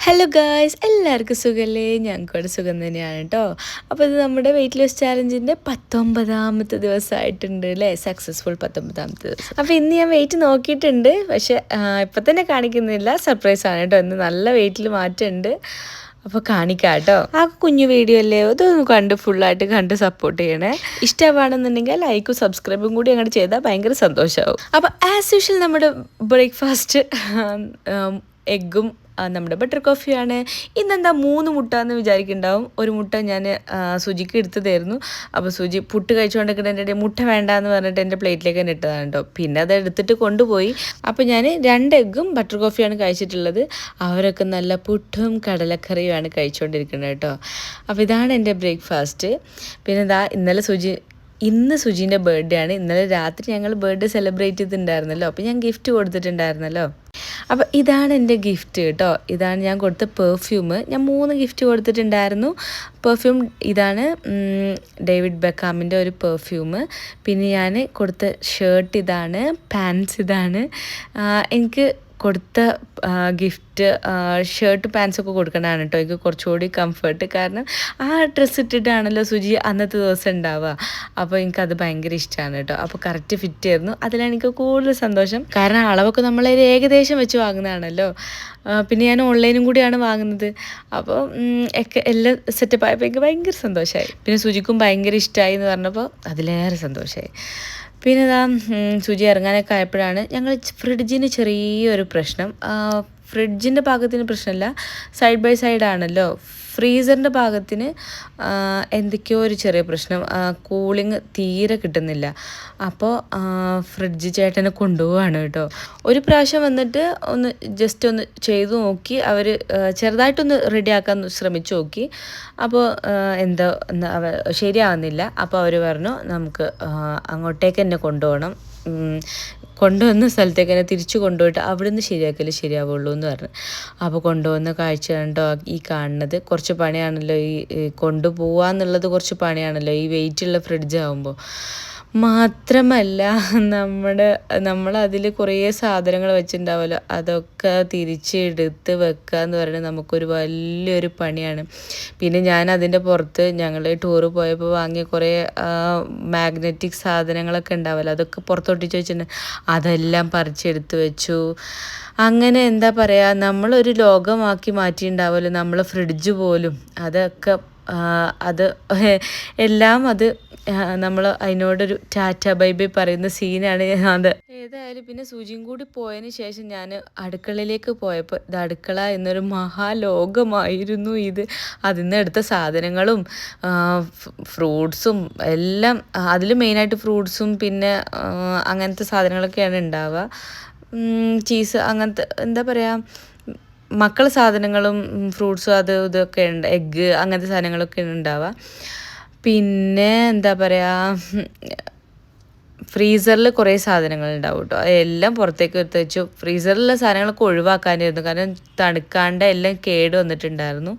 Hello guys എല്ലാവർക്കും സുഖമല്ലേ ഞങ്ങൾക്കൂടെ സുഖം തന്നെയാണ് കേട്ടോ അപ്പോൾ ഇത് നമ്മുടെ വെയിറ്റ് ലോസ് ചാലഞ്ചിന്റെ പത്തൊമ്പതാമത്തെ ദിവസമായിട്ടുണ്ട് അല്ലേ സക്സസ്ഫുൾ പത്തൊമ്പതാമത്തെ ദിവസം. അപ്പോൾ ഇന്ന് ഞാൻ വെയിറ്റ് നോക്കിയിട്ടുണ്ട്. പക്ഷേ ഇപ്പം തന്നെ കാണിക്കുന്നില്ല. സർപ്രൈസ് ആണ് കേട്ടോ ഇന്ന് നല്ല വെയിറ്റിൽ മാറ്റമുണ്ട് അപ്പോൾ കാണിക്കാം കേട്ടോ ആ കുഞ്ഞു വീഡിയോ അല്ലേ? അതൊന്ന് കണ്ട് ഫുള്ളായിട്ട് കണ്ട് സപ്പോർട്ട് ചെയ്യണേ. ഇഷ്ടമാണെന്നുണ്ടെങ്കിൽ ലൈക്കും സബ്സ്ക്രൈബും കൂടി അങ്ങോട്ട് ചെയ്താൽ ഭയങ്കര സന്തോഷമാവും അപ്പോൾ ആസ് യൂഷ്വൽ നമ്മുടെ ബ്രേക്ക്ഫാസ്റ്റ് എഗ്ഗും നമ്മുടെ ബട്ടർ കോഫിയാണ്. ഇന്നെന്താ മൂന്ന് മുട്ട എന്ന് വിചാരിക്കുന്നുണ്ടാവും. ഒരു മുട്ട ഞാൻ സുജിക്ക് എടുത്തതായിരുന്നു അപ്പോൾ സുജി പുട്ട് കഴിച്ചുകൊണ്ടിരിക്കുന്നതിന്റെ മുട്ട വേണ്ട എന്ന് പറഞ്ഞിട്ട് എന്റെ പ്ലേറ്റിലേക്ക് തന്നെ ഇട്ടതാണ് കേട്ടോ. പിന്നെ അത് എടുത്തിട്ട് കൊണ്ടുപോയി. അപ്പോൾ ഞാൻ രണ്ട് എഗ്ഗും ബട്ടർ കോഫിയാണ് കഴിച്ചിട്ടുള്ളത്. അവരൊക്കെ നല്ല പുട്ടും കടലക്കറിയുമാണ് കഴിച്ചുകൊണ്ടിരിക്കുന്നത് കേട്ടോ. അപ്പോൾ ഇതാണ് എന്റെ ബ്രേക്ക്ഫാസ്റ്റ്. പിന്നെ ഇതാ ഇന്നലെ സുജി ഇന്ന് സുജീന്റെ ബർത്ത്ഡേ ആണ്. ഇന്നലെ രാത്രി ഞങ്ങൾ ബർത്ത്ഡേ സെലിബ്രേറ്റ് ചെയ്തിട്ടുണ്ടായിരുന്നല്ലോ. അപ്പോൾ ഞാൻ ഗിഫ്റ്റ് കൊടുത്തിട്ടുണ്ടായിരുന്നല്ലോ. അപ്പോൾ ഇതാണ് എന്റെ ഗിഫ്റ്റ് കേട്ടോ. ഇതാണ് ഞാൻ കൊടുത്ത പെർഫ്യൂം ഞാൻ മൂന്ന് ഗിഫ്റ്റ് കൊടുത്തിട്ടുണ്ടായിരുന്നു. പെർഫ്യൂം ഇതാണ് ഡേവിഡ് ബെക്കാമിന്റെ ഒരു പെർഫ്യൂം പിന്നെ ഞാൻ കൊടുത്ത ഷർട്ട് ഇതാണ് പാൻസ് ഇതാണ്. എനിക്ക് കൊടുത്ത ഗിഫ്റ്റ് ഷർട്ട് പാൻസൊക്കെ കൊടുക്കണതാണ് കേട്ടോ എനിക്ക് കുറച്ചുകൂടി കംഫർട്ട് കാരണം ആ ഡ്രസ്സ് ഇട്ടിട്ടാണല്ലോ സുജി അന്നത്തെ ദിവസം ഉണ്ടാവുക അപ്പോൾ എനിക്കത് ഭയങ്കര ഇഷ്ടമാണ് കേട്ടോ അപ്പോൾ കറക്റ്റ് ഫിറ്റ് ആയിരുന്നു. അതിലാണ് എനിക്ക് കൂടുതൽ സന്തോഷം. കാരണം അളവൊക്കെ നമ്മൾ ഏകദേശം വെച്ച് വാങ്ങുന്നതാണല്ലോ. പിന്നെ ഞാൻ ഓൺലൈനും കൂടിയാണ് വാങ്ങുന്നത്. അപ്പോൾ ഒക്കെ എല്ലാം സെറ്റപ്പ് ആയപ്പോൾ എനിക്ക് ഭയങ്കര സന്തോഷമായി പിന്നെ സുജിക്കും ഭയങ്കര ഇഷ്ടമായി എന്ന് പറഞ്ഞപ്പോൾ അതിലേറെ സന്തോഷമായി പിന്നെ ഇതാ സുജി ഇറങ്ങാനൊക്കെ ആയപ്പോഴാണ് ഞങ്ങൾ ഫ്രിഡ്ജിന് ചെറിയൊരു പ്രശ്നം. ഫ്രിഡ്ജിന്റെ ഭാഗത്തിന് പ്രശ്നമല്ല സൈഡ് ബൈ സൈഡ് ആണല്ലോ ഫ്രീസറിന്റെ ഭാഗത്തിന് എന്തൊക്കെയോ ഒരു ചെറിയ പ്രശ്നം. കൂളിങ് തീരെ കിട്ടുന്നില്ല. അപ്പോൾ ഫ്രിഡ്ജ് ചേട്ടനെ കൊണ്ടുപോവാണ് കേട്ടോ. ഒരു പ്രാവശ്യം വന്നിട്ട് ഒന്ന് ജസ്റ്റ് ഒന്ന് ചെയ്തു നോക്കി. അവർ ചെറുതായിട്ടൊന്ന് റെഡിയാക്കാൻ ശ്രമിച്ചു നോക്കി. അപ്പോൾ എന്താ ശരിയാവുന്നില്ല. അപ്പോൾ അവർ പറഞ്ഞു നമുക്ക് അങ്ങോട്ടേക്ക് തന്നെ കൊണ്ടുപോകണം. കൊണ്ടുവന്ന സ്ഥലത്തേക്ക് തന്നെ തിരിച്ചു കൊണ്ടുപോയിട്ട് അവിടെ നിന്ന് ശരിയാക്കൽ ശരിയാവുള്ളൂ എന്ന് പറഞ്ഞു. അപ്പോൾ കൊണ്ടുവന്ന കാഴ്ച കണ്ടോ? ഈ കാണുന്നത് കുറച്ച് പണിയാണല്ലോ ഈ കൊണ്ടുപോവാന്നുള്ളത് കുറച്ച് പണിയാണല്ലോ ഈ വെയിറ്റുള്ള ഫ്രിഡ്ജ് ആകുമ്പോൾ മാത്രമല്ല നമ്മുടെ നമ്മൾ അതിൽ കുറേ സാധനങ്ങൾ വെച്ചിട്ടുണ്ടാവുമല്ലോ. അതൊക്കെ തിരിച്ചെടുത്ത് വെക്കുക എന്ന് പറയുന്നത് നമുക്കൊരു വലിയൊരു പണിയാണ്. പിന്നെ ഞാൻ അതിന്റെ പുറത്ത് ഞങ്ങൾ ടൂറ് പോയപ്പോൾ വാങ്ങിയ കുറേ മാഗ്നറ്റിക് സാധനങ്ങളൊക്കെ ഉണ്ടാവുമല്ലോ. അതൊക്കെ പുറത്തൊട്ടിച്ച് വെച്ചിട്ടുണ്ട്. അതെല്ലാം പറിച്ചെടുത്ത് വെച്ചു. അങ്ങനെ എന്താ പറയുക നമ്മളൊരു ലോകമാക്കി മാറ്റിയിട്ടുണ്ടാവുമല്ലോ. നമ്മൾ ഫ്രിഡ്ജ് പോലും. അതൊക്കെ അത് എല്ലാം അത് നമ്മൾ അതിനോടൊരു ടാറ്റ ബൈ ബൈ പറയുന്ന സീനാണ് അത് ഏതായാലും പിന്നെ സൂചിയും കൂടി പോയതിന് ശേഷം ഞാൻ അടുക്കളയിലേക്ക് പോയപ്പോൾ ഇത് അടുക്കള എന്നൊരു മഹാലോകമായിരുന്നു ഇത്. അതിൽ നിന്ന് എടുത്ത സാധനങ്ങളും ഫ്രൂട്ട്സും എല്ലാം അതിൽ മെയിനായിട്ട് ഫ്രൂട്ട്സും പിന്നെ അങ്ങനത്തെ സാധനങ്ങളൊക്കെയാണ് ഉണ്ടാവുക. ചീസ് അങ്ങനത്തെ എന്താ പറയുക മക്കൾ സാധനങ്ങളും ഫ്രൂട്ട്സും അത് ഇതൊക്കെ ഉണ്ട് എഗ്ഗ് അങ്ങനത്തെ സാധനങ്ങളൊക്കെ ഉണ്ടാവുക. പിന്നെ എന്താ പറയുക ഫ്രീസറിൽ കുറേ സാധനങ്ങൾ ഉണ്ടാവും കേട്ടോ എല്ലാം പുറത്തേക്ക് എടുത്ത് വെച്ചു. ഫ്രീസറിലെ സാധനങ്ങളൊക്കെ ഒഴിവാക്കാനായിരുന്നു. കാരണം തണുക്കാണ്ട് എല്ലാം കേട് വന്നിട്ടുണ്ടായിരുന്നു.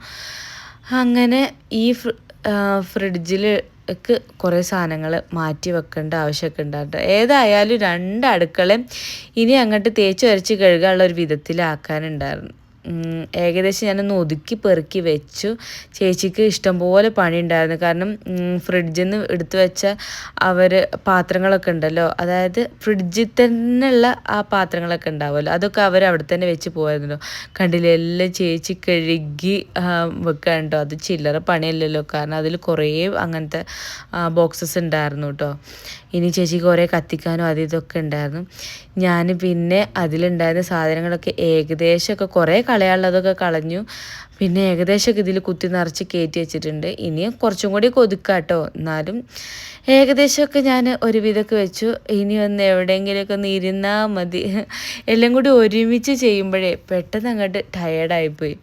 അങ്ങനെ ഈ ഫ്രിഡ്ജിൽ ക്ക് കുറേ സാധനങ്ങൾ മാറ്റി വെക്കേണ്ട ആവശ്യമൊക്കെ ഉണ്ടാകും ഏതായാലും രണ്ട് അടുക്കളയും ഇനി അങ്ങോട്ട് തേച്ച് വരച്ച് കഴുകാനുള്ള ഒരു വിധത്തിലാക്കാനുണ്ടായിരുന്നു ഏകദേശം ഞാനൊന്ന് ഒതുക്കി പെറുക്കി വെച്ചു. ചേച്ചിക്ക് ഇഷ്ടംപോലെ പണി ഉണ്ടായിരുന്നു കാരണം ഫ്രിഡ്ജിൽ നിന്ന് എടുത്തു വെച്ച അവർ പാത്രങ്ങളൊക്കെ ഉണ്ടല്ലോ. അതായത് ഫ്രിഡ്ജിൽ തന്നെയുള്ള ആ പാത്രങ്ങളൊക്കെ ഉണ്ടാവുമല്ലോ. അതൊക്കെ അവർ അവിടെ തന്നെ വെച്ച് പോകുമായിരുന്നല്ലോ കണ്ടില്ലേ എല്ലാം ചേച്ചി കഴുകി വെക്കാൻ കേട്ടോ അത് ചില്ലറ പണിയല്ലല്ലോ. കാരണം അതിൽ കുറേ അങ്ങനത്തെ ബോക്സസ് ഉണ്ടായിരുന്നു കേട്ടോ. ഇനി ചേച്ചി കുറേ കത്തിക്കാനും അത് ഇതൊക്കെ ഉണ്ടായിരുന്നു. ഞാൻ പിന്നെ അതിലുണ്ടായിരുന്ന സാധനങ്ങളൊക്കെ ഏകദേശമൊക്കെ കുറേ കളയാനുള്ളതൊക്കെ കളഞ്ഞു. പിന്നെ ഏകദേശമൊക്കെ ഇതിൽ കുത്തി നിറച്ച് കയറ്റി വെച്ചിട്ടുണ്ട്. ഇനിയും കുറച്ചും കൂടി കൊതുക്കാട്ടോ. എന്നാലും ഏകദേശമൊക്കെ ഞാൻ ഒരുവിധമൊക്കെ വെച്ചു. ഇനി ഒന്ന് എവിടെയെങ്കിലുമൊക്കെ ഒന്ന് ഇരുന്നാൽ മതി. എല്ലാം കൂടി ഒരുമിച്ച് ചെയ്യുമ്പോഴേ പെട്ടെന്ന് അങ്ങോട്ട് ടയേർഡായിപ്പോയി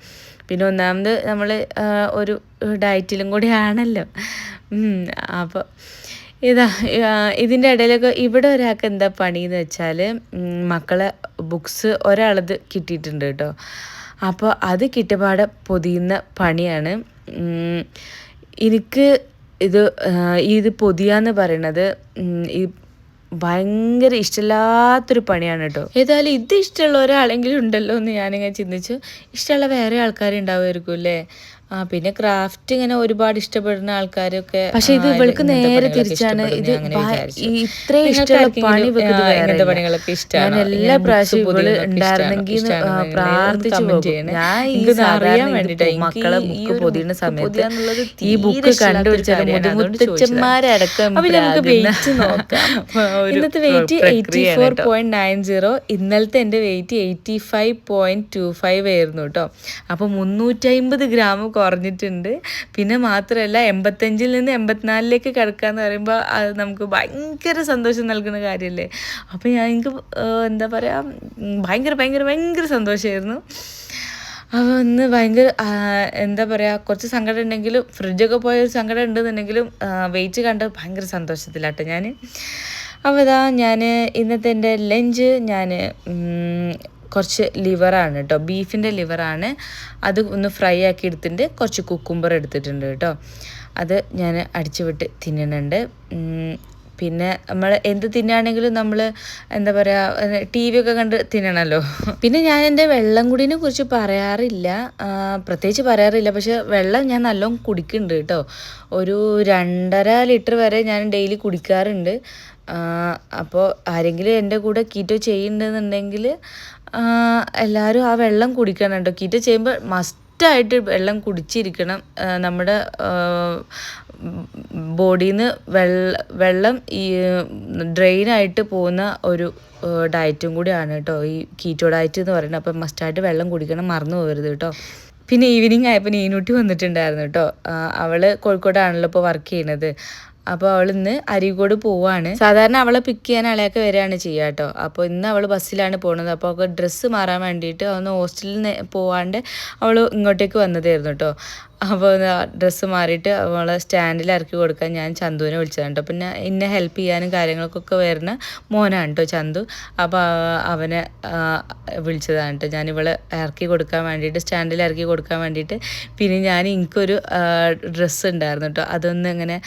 പിന്നെ ഒന്നാമത് നമ്മൾ ഒരു ഡയറ്റിലും കൂടി ആണല്ലോ. അപ്പോൾ ഇതാ ഇതിന്റെ ഇടയിലൊക്കെ ഇവിടെ ഒരാൾക്ക് എന്താ പണി എന്ന് വെച്ചാൽ മക്കളെ ബുക്സ് ഒരാളത് കിട്ടിയിട്ടുണ്ട് കേട്ടോ. അപ്പോൾ അത് കിട്ടുപാട് പൊതിയുന്ന പണിയാണ്. എനിക്ക് ഇത് ഇത് പൊതിയാന്ന് പറയണത് ഈ ഭയങ്കര ഇഷ്ടമില്ലാത്തൊരു പണിയാണ് കേട്ടോ. ഏതായാലും ഇത് ഇഷ്ടമുള്ള ഒരാളെങ്കിലും ഉണ്ടല്ലോ എന്ന് ഞാനിങ്ങനെ ചിന്തിച്ചു. ഇഷ്ടമുള്ള വേറെ ആൾക്കാരുണ്ടാവുമായിരിക്കും അല്ലേ? ആ പിന്നെ ക്രാഫ്റ്റ് ഇങ്ങനെ ഒരുപാട് ഇഷ്ടപ്പെടുന്ന ആൾക്കാരൊക്കെ പക്ഷെ ഇത് ഇവൾക്ക് നേരെ തിരിച്ചാണ്. ഇത് ഇത്രയും ഇഷ്ടമുള്ള പണി ഇങ്ങനത്തെ പണികളൊക്കെ ഇഷ്ടമാണ് എല്ലാ പ്രാവശ്യം ഇവൾ ഉണ്ടായിരുന്നെങ്കിൽ പ്രാർത്ഥിച്ചു പോകും. ഞാൻ ഇത് അറിയാൻ വേണ്ടിട്ട്. മക്കളെ ബുക്ക് പൊതിയുന്ന സമയത്ത് ഈ ബുക്ക് കണ്ടുപിടിച്ചാൽ മുതുമുത്തച്ഛന്മാരടക്കം ഇന്നത്തെ weight eighty four point nine zero ഇന്നലത്തെ എന്റെ weight eighty five point two five ആയിരുന്നു കേട്ടോ. അപ്പൊ മുന്നൂറ്റി അമ്പത് ഗ്രാം കുറഞ്ഞിട്ടുണ്ട്. പിന്നെ മാത്രമല്ല എൺപത്തഞ്ചിൽ നിന്ന് എൺപത്തിനാലിലേക്ക് കിടക്കുക എന്ന് പറയുമ്പോൾ അത് നമുക്ക് ഭയങ്കര സന്തോഷം നൽകുന്ന കാര്യമല്ലേ അപ്പോൾ ഞാൻ എനിക്ക് എന്താ പറയുക ഭയങ്കര ഭയങ്കര ഭയങ്കര സന്തോഷമായിരുന്നു അപ്പോൾ ഒന്ന് ഭയങ്കര എന്താ പറയുക കുറച്ച് സങ്കടം ഉണ്ടെങ്കിലും ഫ്രിഡ്ജൊക്കെ പോയ ഒരു സങ്കടം ഉണ്ടെന്നുണ്ടെങ്കിലും വെയിറ്റ് കണ്ട് ഭയങ്കര സന്തോഷത്തിലാട്ടോ ഞാൻ അപ്പോൾ ഇതാ ഞാൻ ഇന്നത്തെ എന്റെ ലഞ്ച് ഞാൻ കുറച്ച് ലിവറാണ് കേട്ടോ ബീഫിന്റെ ലിവറാണ്. അത് ഒന്ന് ഫ്രൈ ആക്കി എടുത്തിട്ടുണ്ട് കുറച്ച് കുക്കുംബർ എടുത്തിട്ടുണ്ട് കേട്ടോ അത് ഞാൻ അടിച്ചു വിട്ട് തിന്നുന്നുണ്ട് പിന്നെ നമ്മൾ എന്ത് തിന്നുകയാണെങ്കിലും നമ്മൾ എന്താ പറയുക ടി വി ഒക്കെ കണ്ട് തിന്നണമല്ലോ പിന്നെ ഞാൻ എന്റെ വെള്ളം കുടിനെ കുറിച്ച് പറയാറില്ല. പ്രത്യേകിച്ച് പറയാറില്ല. പക്ഷെ വെള്ളം ഞാൻ നല്ലോണം കുടിക്കുന്നുണ്ട് കേട്ടോ ഒരു രണ്ടര ലിറ്റർ വരെ ഞാൻ ഡെയിലി കുടിക്കാറുണ്ട്. അപ്പോൾ ആരെങ്കിലും എന്റെ കൂടെ കീറ്റോ ചെയ്യുന്നുണ്ടെന്നുണ്ടെങ്കിൽ എല്ലാവരും ആ വെള്ളം കുടിക്കണം കേട്ടോ കീറ്റ ചെയ്യുമ്പോൾ മസ്റ്റായിട്ട് വെള്ളം കുടിച്ചിരിക്കണം. നമ്മുടെ ബോഡിയിൽ നിന്ന് വെള്ള വെള്ളം ഈ ഡ്രെയിനായിട്ട് പോകുന്ന ഒരു ഡയറ്റും കൂടിയാണ് കേട്ടോ. ഈ കീറ്റോ ഡയറ്റ് എന്ന് പറയുന്നത്. അപ്പം മസ്റ്റായിട്ട് വെള്ളം കുടിക്കണം മറന്നു പോകരുത് കേട്ടോ. പിന്നെ ഈവനിങ് ആയപ്പോൾ നീനൂട്ടി വന്നിട്ടുണ്ടായിരുന്നു കേട്ടോ. അവൾ കോഴിക്കോടാണല്ലോ ഇപ്പോൾ വർക്ക് ചെയ്യുന്നത്. അപ്പോൾ അവൾ ഇന്ന് അരികോട് പോവാണ്. സാധാരണ അവളെ പിക്ക് ചെയ്യാൻ അളയൊക്കെ വരികയാണ് ചെയ്യുക കേട്ടോ. അപ്പോൾ ഇന്ന് അവൾ ബസ്സിലാണ് പോണത്. അപ്പോൾ അവൾക്ക് ഡ്രസ്സ് മാറാൻ വേണ്ടിയിട്ട് ഒന്ന് ഹോസ്റ്റലിൽ പോവാണ്ട് അവൾ ഇങ്ങോട്ടേക്ക് വന്നതായിരുന്നു കേട്ടോ. അപ്പോൾ ഡ്രസ്സ് മാറിയിട്ട് അവളെ സ്റ്റാൻഡിൽ ഇറക്കി കൊടുക്കാൻ ഞാൻ ചന്തുവിനെ വിളിച്ചതാണ് കേട്ടോ. പിന്നെ എന്നെ ഹെൽപ്പ് ചെയ്യാനും കാര്യങ്ങൾക്കൊക്കെ വരുന്ന മോനാണ് കേട്ടോ ചന്തു. അപ്പോൾ അവനെ വിളിച്ചതാണ് കേട്ടോ. ഞാൻ ഇവളെ ഇറക്കി കൊടുക്കാൻ വേണ്ടിയിട്ട് സ്റ്റാൻഡിൽ ഇറക്കി കൊടുക്കാൻ വേണ്ടിയിട്ട് പിന്നെ ഞാൻ എനിക്കൊരു ഡ്രസ്സ് ഉണ്ടായിരുന്നു കേട്ടോ. അതൊന്ന് ഇങ്ങനെ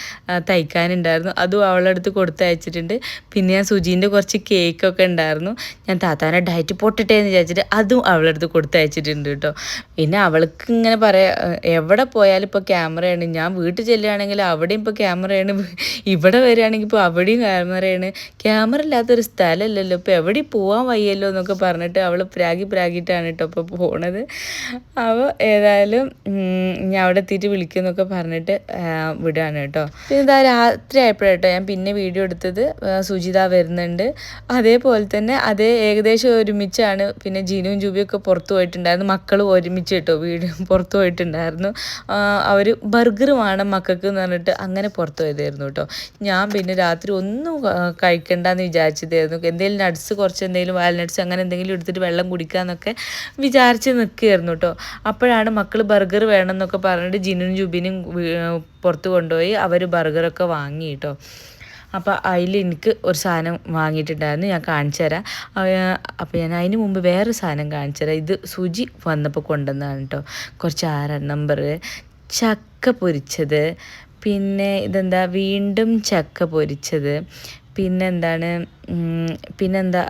തയ്ക്കാനുണ്ടായിരുന്നു. അതും അവളുടെ അടുത്ത് കൊടുത്തയച്ചിട്ടുണ്ട്. പിന്നെ ഞാൻ സുജീന്റെ കുറച്ച് കേക്കൊക്കെ ഉണ്ടായിരുന്നു. ഞാൻ താത്താനെ ഡയറ്റ് പൊട്ടട്ടെ എന്ന് വിചാരിച്ചിട്ട് അതും അവളുടെ അടുത്ത് കൊടുത്തയച്ചിട്ടുണ്ട് കേട്ടോ. പിന്നെ അവൾക്ക് ഇങ്ങനെ പറയാം എവിടെ എവിടെ പോയാലും ഇപ്പോൾ ക്യാമറയാണ്. ഞാൻ വീട്ടിൽ ചെല്ലുകയാണെങ്കിൽ അവിടെയും ഇപ്പോൾ ക്യാമറയാണ്. ഇവിടെ വരികയാണെങ്കിൽ ഇപ്പോൾ അവിടെയും ക്യാമറയാണ്. ക്യാമറ ഇല്ലാത്തൊരു സ്ഥലമല്ലല്ലോ. ഇപ്പോൾ എവിടെ പോകാൻ വയ്യല്ലോ എന്നൊക്കെ പറഞ്ഞിട്ട് അവൾ പ്രാഗി പ്രാഗിട്ടാണ് കേട്ടോ ഇപ്പോൾ പോണത്. അപ്പോൾ ഏതായാലും ഞാൻ അവിടെ എത്തിയിട്ട് വിളിക്കുമെന്നൊക്കെ പറഞ്ഞിട്ട് വിടുകയാണ് കേട്ടോ. പിന്നെ ഇതാ രാത്രി ആയപ്പോഴേട്ടോ ഞാൻ പിന്നെ വീഡിയോ എടുത്തത്. സുജിത വരുന്നുണ്ട്. അതേപോലെ തന്നെ അതേ ഏകദേശം ഒരുമിച്ചാണ്. പിന്നെ ജീനുവും ജൂബിയൊക്കെ പുറത്തു പോയിട്ടുണ്ടായിരുന്നു. മക്കളും ഒരുമിച്ച് കേട്ടോ വീട് പുറത്തു പോയിട്ടുണ്ടായിരുന്നു. അവർ ബർഗർ വേണം മക്കൾക്ക് എന്ന് പറഞ്ഞിട്ട് അങ്ങനെ പുറത്തു പോയതായിരുന്നു കേട്ടോ. ഞാൻ പിന്നെ രാത്രി ഒന്നും കഴിക്കണ്ടെന്ന് വിചാരിച്ചതായിരുന്നു. എന്തെങ്കിലും നട്സ് കുറച്ച് എന്തെങ്കിലും വാൽനട്ട്സ് അങ്ങനെ എന്തെങ്കിലും എടുത്തിട്ട് വെള്ളം കുടിക്കാമെന്നൊക്കെ വിചാരിച്ച് നിൽക്കുകയായിരുന്നു കേട്ടോ. അപ്പോഴാണ് മക്കൾ ബർഗർ വേണം എന്നൊക്കെ പറഞ്ഞിട്ട് ജിനും ജുബിനും പുറത്ത് കൊണ്ടുപോയി അവർ ബർഗറൊക്കെ വാങ്ങി കേട്ടോ. അപ്പോൾ അതിൽ എനിക്ക് ഒരു സാധനം വാങ്ങിയിട്ടുണ്ടായിരുന്നു ഞാൻ കാണിച്ചു തരാം. അപ്പോൾ ഞാൻ അതിന് മുമ്പ് വേറെ സാധനം കാണിച്ചു തരാം. ഇത് സുജി വന്നപ്പോൾ കൊണ്ടുവന്നതാണ് കേട്ടോ കുറച്ച് ആറാം നമ്പർ ചക്ക പൊരിച്ചത്. പിന്നെ ഇതെന്താ? വീണ്ടും ചക്ക പൊരിച്ചത്. പിന്നെന്താണ് പിന്നെന്താ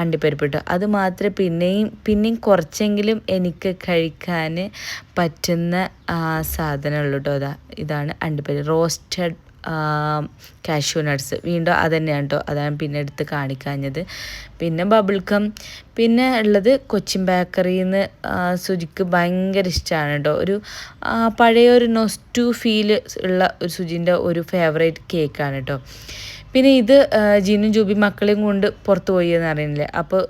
അണ്ടിപ്പരിപ്പിട്ടു അത് മാത്രമേ പിന്നെയും പിന്നെയും കുറച്ചെങ്കിലും എനിക്ക് കഴിക്കാൻ പറ്റുന്ന സാധനമുള്ളൂ കേട്ടോ അതാ ഇതാണ് അണ്ടിപ്പരി റോസ്റ്റഡ് കാഷ്യൂ നട്ട്സ് വീണ്ടും അത് തന്നെയാണ് കേട്ടോ അതാണ് പിന്നെ എടുത്ത് കാണിക്കാഞ്ഞത്. പിന്നെ ബബിൾക്കം പിന്നെ ഉള്ളത് കൊച്ചിൻ ബേക്കറിയിൽ നിന്ന് സുജിക്ക് ഭയങ്കര ഇഷ്ടമാണ് കേട്ടോ ഒരു പഴയ ഒരു നൊസ്റ്റു ഫീൽ ഉള്ള ഒരു സുജിന്റെ ഒരു ഫേവറേറ്റ് കേക്കാണ് കേട്ടോ പിന്നെ ഇത് ജീനും ജൂബി മക്കളെയും കൊണ്ട് പുറത്ത് പോയി എന്ന് അറിയുന്നില്ലേ അപ്പോൾ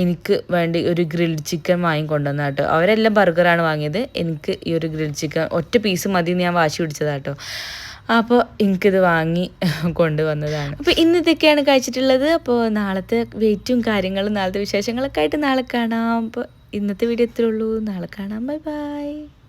എനിക്ക് വേണ്ടി ഒരു ഗ്രിൽഡ് ചിക്കൻ വാങ്ങിക്കൊണ്ടുവന്ന കേട്ടോ അവരെല്ലാം ബർഗറാണ് വാങ്ങിയത്. എനിക്ക് ഈ ഒരു ഗ്രിൽഡ് ചിക്കൻ ഒറ്റ പീസ് മതി ഞാൻ വാശി പിടിച്ചതാട്ടോ അപ്പോൾ എനിക്കിത് വാങ്ങി കൊണ്ടുവന്നതാണ്. അപ്പോൾ ഇന്നതൊക്കെയാണ് കഴിച്ചിട്ടുള്ളത്. അപ്പോൾ നാളത്തെ വെയിറ്റും കാര്യങ്ങളും നാളത്തെ വിശേഷങ്ങളൊക്കെ ആയിട്ട് നാളെ കാണാം. അപ്പോൾ ഇന്നത്തെ വീഡിയോ എത്രയുള്ളൂ നാളെ കാണാം. Bye bye.